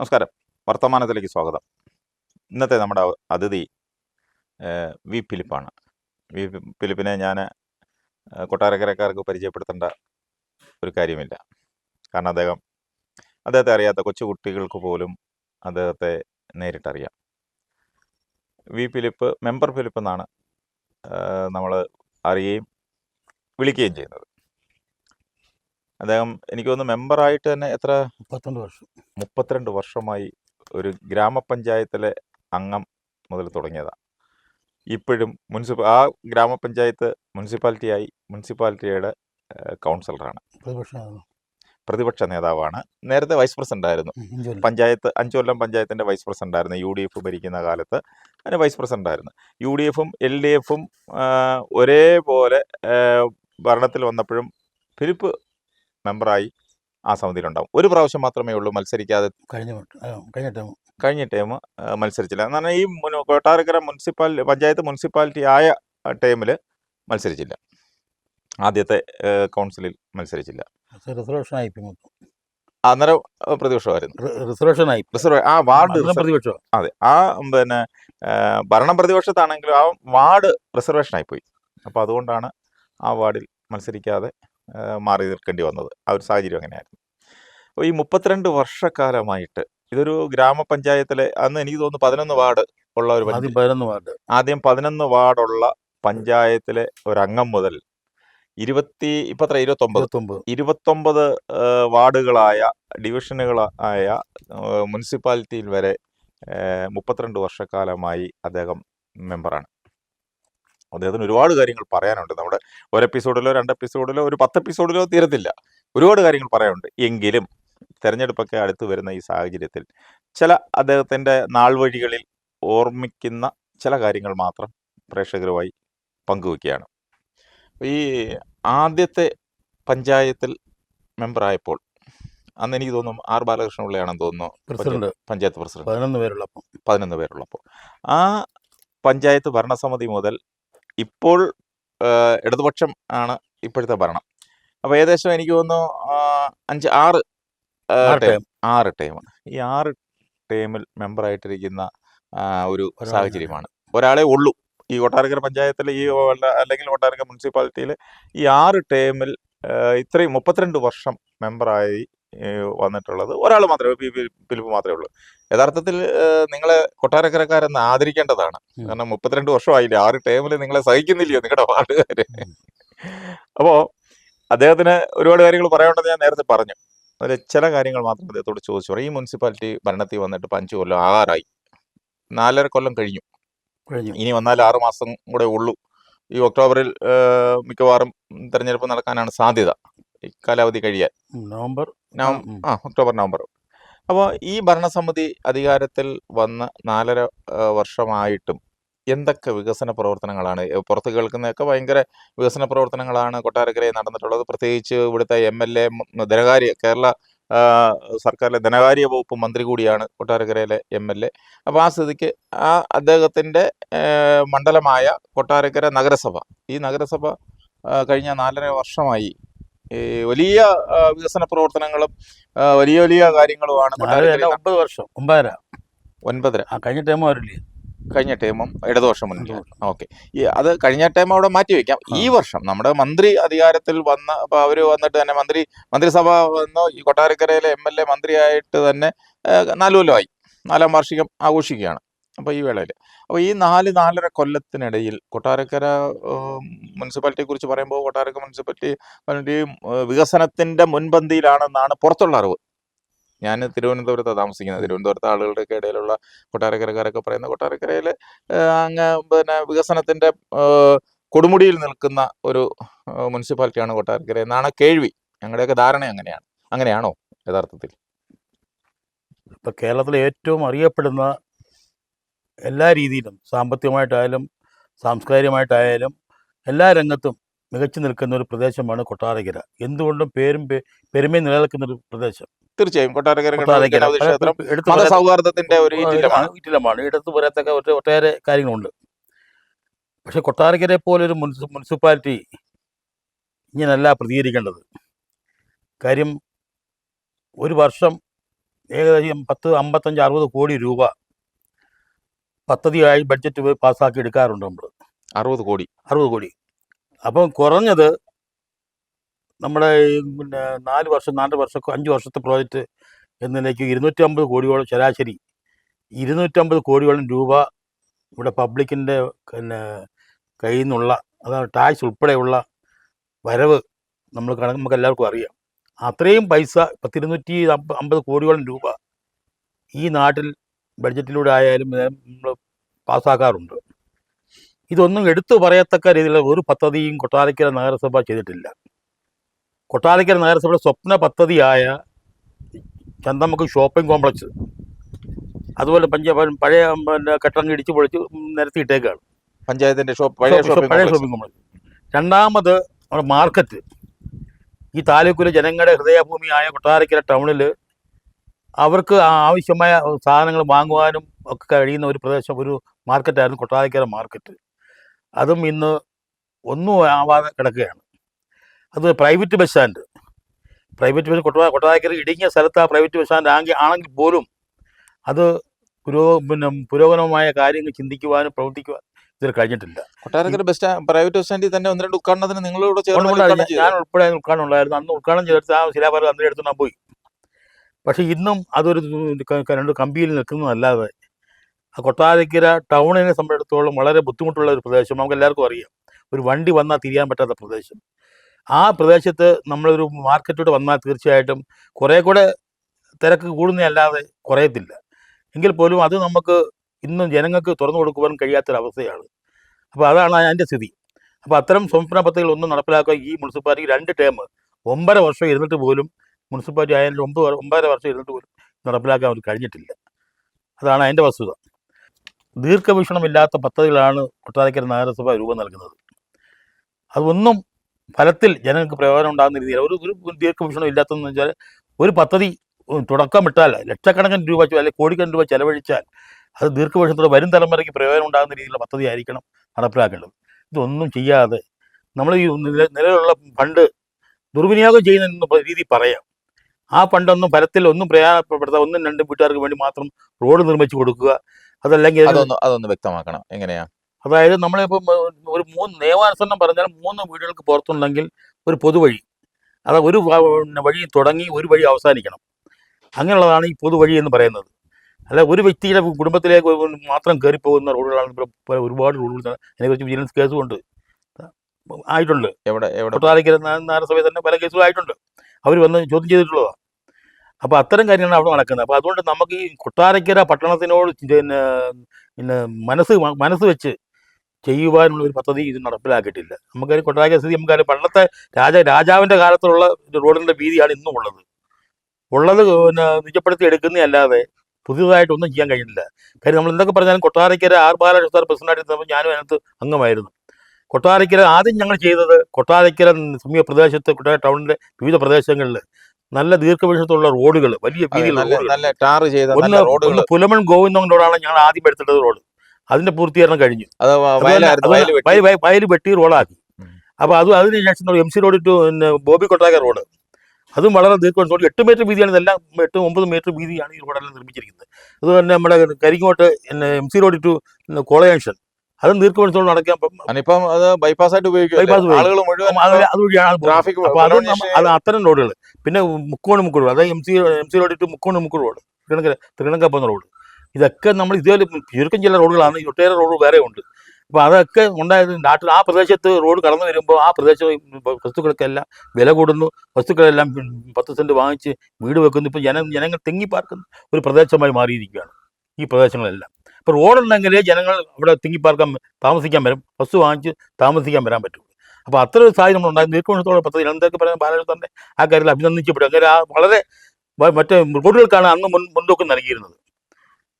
നമസ്കാരം. വർത്തമാനത്തിലേക്ക് സ്വാഗതം. ഇന്നത്തെ നമ്മുടെ അതിഥി വി. ഫിലിപ്പാണ്. വി. ഫിലിപ്പിനെ ഞാൻ കൊട്ടാരക്കരക്കാർക്ക് പരിചയപ്പെടുത്തേണ്ട ഒരു കാര്യമില്ല. കാരണം അദ്ദേഹം അദ്ദേഹത്തെ അറിയാത്ത കൊച്ചു കുട്ടികൾക്ക് പോലും അദ്ദേഹത്തെ നേരിട്ടറിയാം. വി. ഫിലിപ്പ് മെമ്പർ ഫിലിപ്പ് എന്നാണ് നമ്മൾ അറിയുകയും വിളിക്കുകയും ചെയ്യുന്നത്. അദ്ദേഹം എനിക്ക് തോന്നുന്നു മെമ്പറായിട്ട് തന്നെ എത്ര? മുപ്പത്തിരണ്ട് വർഷം. മുപ്പത്തിരണ്ട് വർഷമായി ഒരു ഗ്രാമപഞ്ചായത്തിലെ അംഗം മുതൽ തുടങ്ങിയതാണ് ഇപ്പോഴും മുനിസിപ്പ ആ ഗ്രാമപഞ്ചായത്ത് മുനിസിപ്പാലിറ്റിയായി മുനിസിപ്പാലിറ്റിയുടെ കൗൺസിലറാണ്. പ്രതിപക്ഷ നേതാവാണ്. നേരത്തെ വൈസ് പ്രസിഡന്റ് ആയിരുന്നു. പഞ്ചായത്ത് അഞ്ചു കൊല്ലം പഞ്ചായത്തിന്റെ വൈസ് പ്രസിഡന്റ് ആയിരുന്നു. യു ഡി എഫ് ഭരിക്കുന്ന കാലത്ത് അതിന് വൈസ് പ്രസിഡന്റ് ആയിരുന്നു. യു ഡി എഫും എൽ ഡി എഫും ഒരേപോലെ ഭരണത്തിൽ വന്നപ്പോഴും ഫിലിപ്പ് മെമ്പറായി ആ സമിതിയിലുണ്ടാവും. ഒരു പ്രാവശ്യം മാത്രമേ ഉള്ളൂ മത്സരിക്കാതെ കഴിഞ്ഞ കഴിഞ്ഞ ടൈം കഴിഞ്ഞ ടൈം മത്സരിച്ചില്ല. എന്ന് പറഞ്ഞാൽ ഈ കൊട്ടാരക്കര മുനിസിപ്പാലിറ്റി പഞ്ചായത്ത് മുനിസിപ്പാലിറ്റി ആയ ടൈമിൽ മത്സരിച്ചില്ല. ആദ്യത്തെ കൗൺസിലിൽ മത്സരിച്ചില്ല. റിസർവേഷൻ ആയി അന്നേരം പ്രതിപക്ഷമായിരുന്നു. റിസർവേഷൻ ആയി റിസർവ് ആ വാർഡ് പ്രതിപക്ഷം അതെ. ആ പിന്നെ ഭരണം പ്രതിപക്ഷത്താണെങ്കിലും ആ വാർഡ് റിസർവേഷൻ ആയിപ്പോയി അപ്പോൾ അതുകൊണ്ടാണ് ആ വാർഡിൽ മത്സരിക്കാതെ മാറി നിൽക്കേണ്ടി വന്നത്. ആ ഒരു സാഹചര്യം അങ്ങനെയായിരുന്നു. അപ്പോൾ ഈ മുപ്പത്തിരണ്ട് വർഷക്കാലമായിട്ട് ഇതൊരു ഗ്രാമപഞ്ചായത്തിലെ അന്ന് എനിക്ക് തോന്നുന്നു പതിനൊന്ന് വാർഡ് ഉള്ള ഒരു പതിനൊന്ന് വാർഡ്. ആദ്യം പതിനൊന്ന് വാർഡുള്ള പഞ്ചായത്തിലെ ഒരംഗം മുതൽ ഇരുപത്തി ഇപ്പം അത്ര ഇരുപത്തൊമ്പത്. ഇരുപത്തൊമ്പത് വാർഡുകളായ ഡിവിഷനുകളായ മുനിസിപ്പാലിറ്റിയിൽ വരെ മുപ്പത്തിരണ്ട് വർഷക്കാലമായി അദ്ദേഹം മെമ്പറാണ്. അദ്ദേഹത്തിന് ഒരുപാട് കാര്യങ്ങൾ പറയാനുണ്ട്. നമ്മുടെ ഒരു എപ്പിസോഡിലോ രണ്ട് എപ്പിസോഡിലോ ഒരു പത്ത് എപ്പിസോഡിലോ തീരത്തില്ല. ഒരുപാട് കാര്യങ്ങൾ പറയാനുണ്ട്. എങ്കിലും തിരഞ്ഞെടുപ്പൊക്കെ അടുത്ത് വരുന്ന ഈ സാഹചര്യത്തിൽ ചില അദ്ദേഹത്തിന്റെ നാൾ വഴികളിൽ ഓർമ്മിക്കുന്ന ചില കാര്യങ്ങൾ മാത്രം പ്രേക്ഷകരുമായി പങ്കുവെക്കുകയാണ്. ഈ ആദ്യത്തെ പഞ്ചായത്തിൽ മെമ്പറായപ്പോൾ അന്ന് എനിക്ക് തോന്നുന്നു ആർ ബാലകൃഷ്ണ പിള്ളയാണെന്ന് തോന്നുന്നു പ്രസിഡന്റ്. പഞ്ചായത്ത് പ്രസിഡന്റ്. പതിനൊന്ന് പേരുള്ളപ്പോൾ. പതിനൊന്ന് പേരുള്ളപ്പോൾ. ആ പഞ്ചായത്ത് ഭരണസമിതി മുതൽ ഇപ്പോൾ ഇടതുപക്ഷം ആണ് ഇപ്പോഴത്തെ ഭരണം. അപ്പോൾ ഏകദേശം എനിക്ക് തോന്നുന്നു അഞ്ച് ആറ് ടൈം ആറ് ടേം. ഈ ആറ് ടൈമിൽ മെമ്പറായിട്ടിരിക്കുന്ന ആയിട്ടിരിക്കുന്ന ഒരു സാഹചര്യമാണ്. ഒരാളെ ഉള്ളൂ. ഈ കൊട്ടാരക്കര പഞ്ചായത്തിൽ ഈ അല്ലെങ്കിൽ കൊട്ടാരക്കര മുനിസിപ്പാലിറ്റിയിൽ ഈ ആറ് ടേമിൽ ഇത്രയും മുപ്പത്തിരണ്ട് വർഷം മെമ്പറായി വന്നിട്ടുള്ളത്. ഒരാൾ മാത്രമേ പി ഫിലിപ്പ് മാത്രമേ ഉള്ളൂ. യഥാർത്ഥത്തിൽ നിങ്ങളെ കൊട്ടാരക്കരക്കാരെന്ന് ആദരിക്കേണ്ടതാണ്. കാരണം മുപ്പത്തിരണ്ട് വർഷമായില്ലേ ആറ് ടേമിൽ നിങ്ങളെ സഹിക്കുന്നില്ലയോ നിങ്ങളുടെ പാട്ടുകാര്. അപ്പോൾ അദ്ദേഹത്തിന് ഒരുപാട് കാര്യങ്ങൾ പറയാനുണ്ടെന്ന് ഞാൻ നേരത്തെ പറഞ്ഞു. അതിൽ ചില കാര്യങ്ങൾ മാത്രം അദ്ദേഹത്തോട് ചോദിച്ചു. പറയും. ഈ മുനിസിപ്പാലിറ്റി ഭരണത്തിൽ വന്നിട്ട് അഞ്ച് കൊല്ലം ആറായി നാലര കൊല്ലം കഴിഞ്ഞു. കഴിഞ്ഞു. ഇനി വന്നാൽ ആറ് മാസം കൂടെ ഉള്ളൂ. ഈ ഒക്ടോബറിൽ മിക്കവാറും തെരഞ്ഞെടുപ്പ് നടക്കാനാണ് സാധ്യത. കാലാവധി കഴിയാൻ. നവംബർ. ആ ഒക്ടോബർ നവംബർ. അപ്പോൾ ഈ ഭരണസമിതി അധികാരത്തിൽ വന്ന് നാലര വർഷമായിട്ടും എന്തൊക്കെ വികസന പ്രവർത്തനങ്ങളാണ്? പുറത്ത് കേൾക്കുന്നതൊക്കെ ഭയങ്കര വികസന പ്രവർത്തനങ്ങളാണ് കൊട്ടാരക്കരയിൽ നടന്നിട്ടുള്ളത്. പ്രത്യേകിച്ച് ഇവിടുത്തെ എം എൽ എ ധനകാര്യ കേരള സർക്കാരിലെ ധനകാര്യ വകുപ്പ് മന്ത്രി കൂടിയാണ് കൊട്ടാരക്കരയിലെ എം എൽ എ. അപ്പോൾ ആ സ്ഥിതിക്ക് ആ അദ്ദേഹത്തിന്റെ മണ്ഡലമായ കൊട്ടാരക്കര നഗരസഭ. ഈ നഗരസഭ കഴിഞ്ഞ നാലര വർഷമായി വലിയ വികസന പ്രവർത്തനങ്ങളും വലിയ വലിയ കാര്യങ്ങളുമാണ് ഒമ്പത് വർഷം. ഒമ്പതര. ഒൻപതര. കഴിഞ്ഞ ടൈമും അവരില്ലേ കഴിഞ്ഞ ടൈമും ഇടതുവർഷം മുന്നിൽ. ഓക്കെ. ഈ അത് കഴിഞ്ഞ ടൈം അവിടെ മാറ്റി വെക്കാം. ഈ വർഷം നമ്മുടെ മന്ത്രി അധികാരത്തിൽ വന്ന അപ്പൊ അവർ വന്നിട്ട് തന്നെ മന്ത്രി മന്ത്രിസഭ വന്ന്. ഈ കൊട്ടാരക്കരയിലെ എം എൽ എ മന്ത്രിയായിട്ട് തന്നെ നാല് കൊല്ലമായി. നാലാം വാർഷികം ആഘോഷിക്കുകയാണ്. അപ്പോൾ ഈ വേളയിൽ അപ്പോൾ ഈ നാല് നാലര കൊല്ലത്തിനിടയിൽ കൊട്ടാരക്കര മുനിസിപ്പാലിറ്റിയെ കുറിച്ച് പറയുമ്പോൾ കൊട്ടാരക്കര മുനിസിപ്പാലിറ്റി വികസനത്തിന്റെ മുൻപന്തിയിലാണെന്നാണ് പുറത്തുള്ള അറിവ്. ഞാൻ തിരുവനന്തപുരത്താണ് താമസിക്കുന്നത്. തിരുവനന്തപുരത്തെ ആളുകളുടെയൊക്കെ ഇടയിലുള്ള കൊട്ടാരക്കരക്കാരൊക്കെ പറയുന്ന കൊട്ടാരക്കരയിൽ അങ്ങ് പിന്നെ വികസനത്തിന്റെ കൊടുമുടിയിൽ നിൽക്കുന്ന ഒരു മുനിസിപ്പാലിറ്റിയാണ് കൊട്ടാരക്കര എന്നാണ് കേൾവി. ഞങ്ങളുടെയൊക്കെ ധാരണ അങ്ങനെയാണ്. അങ്ങനെയാണോ യഥാർത്ഥത്തിൽ? ഇപ്പം കേരളത്തിലെ ഏറ്റവും അറിയപ്പെടുന്ന എല്ലാ രീതിയിലും സാമ്പത്തികമായിട്ടായാലും സാംസ്കാരികമായിട്ടായാലും എല്ലാ രംഗത്തും മികച്ചു നിൽക്കുന്ന ഒരു പ്രദേശമാണ് കൊട്ടാരക്കര. എന്തുകൊണ്ടും പേരും പെരുമയും നിലനിൽക്കുന്ന ഒരു പ്രദേശം. തീർച്ചയായും. കൊട്ടാരക്കര എടുത്തു ഒരു ഈറ്റിലമാണ് എടുത്തു പോരാത്തൊക്കെ ഒറ്റ ഒട്ടേറെ കാര്യങ്ങളുണ്ട്. പക്ഷെ കൊട്ടാരക്കരയെ പോലെ ഒരു മുനിസി മുനിസിപ്പാലിറ്റി ഇങ്ങനല്ല പ്രതികരിക്കേണ്ടത്. കാര്യം ഒരു വർഷം ഏകദേശം പത്ത് അമ്പത്തഞ്ച് അറുപത് കോടി രൂപ പദ്ധതിയായി ബഡ്ജറ്റ് പാസ്സാക്കി എടുക്കാറുണ്ട് നമ്മൾ അറുപത് കോടി. അറുപത് കോടി. അപ്പം കുറഞ്ഞത് നമ്മുടെ പിന്നെ നാല് വർഷം നാല് വർഷം അഞ്ച് വർഷത്തെ പ്രോജക്റ്റ് എന്ന ഇരുന്നൂറ്റി അമ്പത് കോടിയോളം ശരാശരി ഇരുന്നൂറ്റമ്പത് കോടിയോളം രൂപ ഇവിടെ പബ്ലിക്കിന്റെ പിന്നെ കയ്യിൽ നിന്നുള്ള അതാണ് ടാക്സ് ഉൾപ്പെടെയുള്ള വരവ് നമ്മൾ കണക്ക് നമുക്ക് എല്ലാവർക്കും അറിയാം. അത്രയും പൈസ പത്തിരുന്നൂറ്റി അമ്പ- അമ്പത് കോടിയോളം രൂപ ഈ നാട്ടിൽ ബഡ്ജറ്റിലൂടെ ആയാലും നമ്മൾ പാസ്സാക്കാറുണ്ട്. ഇതൊന്നും എടുത്തു പറയത്തക്ക രീതിയിലുള്ള ഒരു പദ്ധതിയും കൊട്ടാരക്കര നഗരസഭ ചെയ്തിട്ടില്ല. കൊട്ടാരക്കര നഗരസഭയുടെ സ്വപ്ന പദ്ധതിയായ ചന്തമുക്ക് ഷോപ്പിംഗ് കോംപ്ലക്സ് അതുപോലെ പഞ്ചായത്ത് പഴയ പിന്നെ കെട്ടിടങ്ങൾ ഇടിച്ചു പൊളിച്ച് നിരത്തിയിട്ടേക്കാണ്. പഞ്ചായത്തിന്റെ ഷോപ്പ് പഴയ പഴയ. Shopping complex. രണ്ടാമത് നമ്മുടെ മാർക്കറ്റ്. ഈ താലൂക്കിലെ ജനങ്ങളുടെ ഹൃദയഭൂമിയായ കൊട്ടാരക്കര ടൗണിൽ അവർക്ക് ആവശ്യമായ സാധനങ്ങൾ വാങ്ങുവാനും ഒക്കെ കഴിയുന്ന ഒരു പ്രദേശം ഒരു മാർക്കറ്റായിരുന്നു കൊട്ടാരക്കര മാർക്കറ്റ്. അതും ഇന്ന് ഒന്നും ആവാതെ കിടക്കുകയാണ്. അത് private bus stand. Private bus കൊട്ടാ Kottarakkara ഇടുങ്ങിയ സ്ഥലത്ത് ആ പ്രൈവറ്റ് ബസ് സ്റ്റാൻഡ് ആണെങ്കിൽ ആണെങ്കിൽ പോലും അത് പുരോ പിന്നെ പുരോഗമനമായ കാര്യങ്ങൾ ചിന്തിക്കുവാനും പ്രവർത്തിക്കുവാൻ ഇതിൽ കഴിഞ്ഞിട്ടില്ല. Kottarakkara bus stand private bus സ്റ്റാൻഡിൽ തന്നെ ഒന്ന് രണ്ട് ഉദ്ഘാടനത്തിന് നിങ്ങളോട് ഞാൻ- ഉൾപ്പെടെ ഉദ്ഘാടനം ഉണ്ടായിരുന്നു അന്ന് ഉദ്ഘാടനം ചെയ്തെടുത്ത് ആ ശിലാപാലം അന്നേരം എടുത്ത് ഞാൻ പോയി. പക്ഷെ ഇന്നും അതൊരു രണ്ട് കമ്പിയിൽ നിൽക്കുന്നതല്ലാതെ ആ കൊട്ടാരക്കര ടൗണിനെ സംബന്ധിച്ചിടത്തോളം വളരെ ബുദ്ധിമുട്ടുള്ള ഒരു പ്രദേശം നമുക്ക് എല്ലാവർക്കും അറിയാം. ഒരു വണ്ടി വന്നാൽ തിരിയാൻ പറ്റാത്ത പ്രദേശം. ആ പ്രദേശത്ത് നമ്മളൊരു മാർക്കറ്റോട് വന്നാൽ തീർച്ചയായിട്ടും കുറേ കൂടെ തിരക്ക് കൂടുന്നതല്ലാതെ കുറയത്തില്ല. എങ്കിൽ പോലും അത് നമുക്ക് ഇന്നും ജനങ്ങൾക്ക് തുറന്നു കൊടുക്കുവാൻ കഴിയാത്തൊരവസ്ഥയാണ്. അപ്പോൾ അതാണ് അതിന്റെ സ്ഥിതി. അപ്പോൾ അത്തരം സ്വപ്ന പദ്ധതികൾ ഒന്നും നടപ്പിലാക്കുക ഈ മുനിസിപ്പാലിറ്റി രണ്ട് ടേം ഒമ്പര വർഷം ഇരുന്നിട്ട് പോലും മുനിസിപ്പാലിറ്റി ആയാലും ഒമ്പത് ഒമ്പതര വർഷം ഇരുന്നിട്ട് പോലും നടപ്പിലാക്കാൻ അവർക്ക് കഴിഞ്ഞിട്ടില്ല. അതാണ് അതിന്റെ വസ്തുത. ദീർഘവീക്ഷണമില്ലാത്ത പദ്ധതികളാണ് കൊട്ടാരക്കര നഗരസഭ രൂപം നൽകുന്നത്. അതൊന്നും ഫലത്തിൽ ജനങ്ങൾക്ക് പ്രയോജനം ഉണ്ടാകുന്ന രീതിയിൽ ഒരു ഒരു ദീർഘവീക്ഷണം ഇല്ലാത്തതെന്ന് വെച്ചാൽ ഒരു പദ്ധതി തുടക്കം തുടക്കമിട്ടാൽ ലക്ഷക്കണക്കിന് രൂപ അല്ലെങ്കിൽ കോടിക്കണക്കിന് രൂപ ചെലവഴിച്ചാൽ അത് ദീർഘവീക്ഷണത്തോടെ വരും തലമുറയ്ക്ക് പ്രയോജനം ഉണ്ടാകുന്ന രീതിയിലുള്ള പദ്ധതി ആയിരിക്കണം നടപ്പിലാക്കേണ്ടത്. ഇതൊന്നും ചെയ്യാതെ നമ്മൾ ഈ നില- നിലവിലുള്ള ഫണ്ട് ദുർവിനിയോഗം ചെയ്യുന്ന രീതി പറയാം. ആ ഫണ്ടൊന്നും ഫലത്തിൽ ഒന്നും പ്രയോജനപ്പെടുത്താതെ ഒന്നും രണ്ടും വീട്ടുകാർക്ക് വേണ്ടി മാത്രം റോഡ് നിർമ്മിച്ചു കൊടുക്കുക. അതല്ലെങ്കിൽ അതൊന്ന് അതൊന്ന് വ്യക്തമാക്കണം. എങ്ങനെയാ? അതായത് നമ്മളിപ്പം ഒരു മൂന്ന് നിയമാനുസരണം പറഞ്ഞാൽ മൂന്ന് വീടുകൾക്ക് പുറത്തുണ്ടെങ്കിൽ ഒരു പൊതുവഴി അത് ഒരു വഴി തുടങ്ങി ഒരു വഴി അവസാനിക്കണം. അങ്ങനെയുള്ളതാണ് ഈ പൊതുവഴി എന്ന് പറയുന്നത്. അല്ല ഒരു വ്യക്തിയുടെ കുടുംബത്തിലേക്ക് മാത്രം കയറിപ്പോകുന്ന റോഡുകളാണ് ഒരുപാട് റോഡുകൾ അതിനെക്കുറിച്ച് വിജിലൻസ് കേസും ഉണ്ട് ആയിട്ടുണ്ട്. എവിടെ എവിടെ? കൊട്ടാരക്കര നഗരസഭയിൽ തന്നെ പല കേസുകളായിട്ടുണ്ട് അവർ വന്ന് ചോദ്യം ചെയ്തിട്ടുള്ളതാണ് അപ്പോൾ അത്തരം കാര്യങ്ങളാണ് അവിടെ നടക്കുന്നത്. അപ്പോൾ അതുകൊണ്ട് നമുക്ക് ഈ കൊട്ടാരക്കര പട്ടണത്തിനോട് പിന്നെ പിന്നെ മനസ്സ് മനസ്സ് വെച്ച് ചെയ്യുവാനുള്ള ഒരു പദ്ധതി ഇത് നടപ്പിലാക്കിയിട്ടില്ല. നമുക്ക് കൊട്ടാരക്കര സ്ഥിതി നമുക്കറിയാം. പണ്ടത്തെ രാജ രാജാവിന്റെ കാലത്തുള്ള റോഡിന്റെ വീതിയാണ് ഇന്നും ഉള്ളത്. ഉള്ളത് പിന്നെ നിജപ്പെടുത്തി എടുക്കുന്നതല്ലാതെ പുതിയതായിട്ടൊന്നും ചെയ്യാൻ കഴിഞ്ഞില്ല കാര്യം നമ്മൾ എന്തൊക്കെ പറഞ്ഞാലും കൊട്ടാരക്കര ആർ ബാലകൃഷ്ണ പ്രസിഡന്റായിട്ട് ഞാനും അതിനകത്ത് അംഗമായിരുന്നു. കൊട്ടാരക്കര ആദ്യം ഞങ്ങൾ ചെയ്തത് കൊട്ടാരക്കര സമീപ പ്രദേശത്ത് കൊട്ടാര ടൗണിന്റെ വിവിധ പ്രദേശങ്ങളിൽ നല്ല ദീർഘവീക്ഷണത്തുള്ള റോഡുകൾ വലിയ ടാർ ചെയ്ത ഒന്ന് പുലമൺ ഗോവിന്ദൻ റോഡാണ് ഞങ്ങൾ ആദ്യം എടുത്തിട്ടത് റോഡ്. അതിന്റെ പൂർത്തീകരണം കഴിഞ്ഞു. വയൽ വെട്ടി. റോഡാക്കി. അപ്പൊ അത് അതിനുശേഷം എം സി റോഡ് ടു പിന്നെ ബോബി കൊട്ടാക റോഡ്. അതും വളരെ ദീർഘം എട്ട് മീറ്റർ വീതിയാണ് ഇതെല്ലാം എട്ട് ഒമ്പത് മീറ്റർ വീതിയാണ് ഈ റോഡെല്ലാം നിർമ്മിച്ചിരിക്കുന്നത്. അത് തന്നെ നമ്മുടെ കരിങ്ങോട്ട് M C road to Kola junction അതും ദീർഘവീക്ഷണത്തോട് നടക്കാൻ ഇപ്പം അത് ബൈപ്പാസ് ആയിട്ട് ഉപയോഗിക്കും. ആളുകൾ മുഴുവൻ അതുവഴിയാണ്. ട്രാഫിക് അത് അത്തരം റോഡുകൾ പിന്നെ മുക്കോണ് മുക്കോട് അതായത് M C M C road to മുക്കോണ് മുക്കോട് റോഡ്. തിരുവനന്തപുരം തിരുവനന്തപുരം റോഡ്. ഇതൊക്കെ നമ്മൾ ഇതുപോലെ ചുരുക്കം ചില റോഡുകളാണ്. ഒട്ടേറെ റോഡ് വേറെ ഉണ്ട്. അപ്പോൾ അതൊക്കെ ഉണ്ടായത് നാട്ടിൽ ആ പ്രദേശത്ത് റോഡ് കടന്നു വരുമ്പോൾ ആ പ്രദേശം വസ്തുക്കൾക്കെല്ലാം വില കൂടുന്നു. വസ്തുക്കളെല്ലാം പത്ത് സെന്റ് വാങ്ങിച്ച് വീട് വെക്കുന്നു. ഇപ്പോൾ ജന ജനങ്ങൾ തെങ്ങി പാർക്കുന്ന ഒരു പ്രദേശമായി മാറിയിരിക്കുകയാണ് ഈ പ്രദേശങ്ങളെല്ലാം. ഇപ്പോൾ റോഡുണ്ടെങ്കിലേ ജനങ്ങൾ അവിടെ തിങ്ങിപ്പാർക്കാൻ താമസിക്കാൻ വരും. ബസ് വാങ്ങിച്ച് താമസിക്കാൻ വരാൻ പറ്റും. അപ്പോൾ അത്ര ഒരു സാഹചര്യം ഉണ്ടായി ദീർഘവീക്ഷണത്തോടെ പദ്ധതി എന്തൊക്കെ പറയുന്നത് തന്നെ ആ കാര്യത്തിൽ അഭിനന്ദിക്കപ്പെടും. അങ്ങനെ ആ വളരെ മറ്റേ റോഡുകൾക്കാണ് അന്ന് മുൻ മുൻതൂക്കം നൽകിയിരുന്നത്.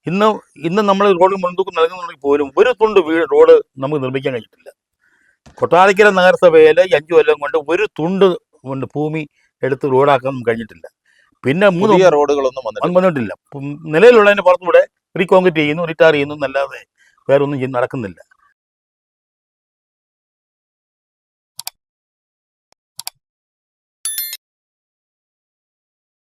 ഇന്ന് ഇന്ന് നമ്മൾ റോഡിൽ മുൻതൂക്കം നൽകുന്നുണ്ടെങ്കിൽ പോലും ഒരു തുണ്ട് വീട് റോഡ് നമുക്ക് നിർമ്മിക്കാൻ കഴിഞ്ഞിട്ടില്ല കൊട്ടാരക്കര നഗരസഭയിൽ അഞ്ചു കൊല്ലം കൊണ്ട് ഒരു തുണ്ട് കൊണ്ട് ഭൂമി എടുത്ത് റോഡാക്കാൻ കഴിഞ്ഞിട്ടില്ല. പിന്നെ മൂന്ന് റോഡുകളൊന്നും വന്നിട്ടില്ല. നിലവിലുള്ളതിന് പുറത്തുകൂടെ റീകോൺക്രീറ്റ് ചെയ്യുന്നു റിട്ടയർ ചെയ്യുന്നു എന്നല്ലാതെ വേറെ ഒന്നും നടക്കുന്നില്ല.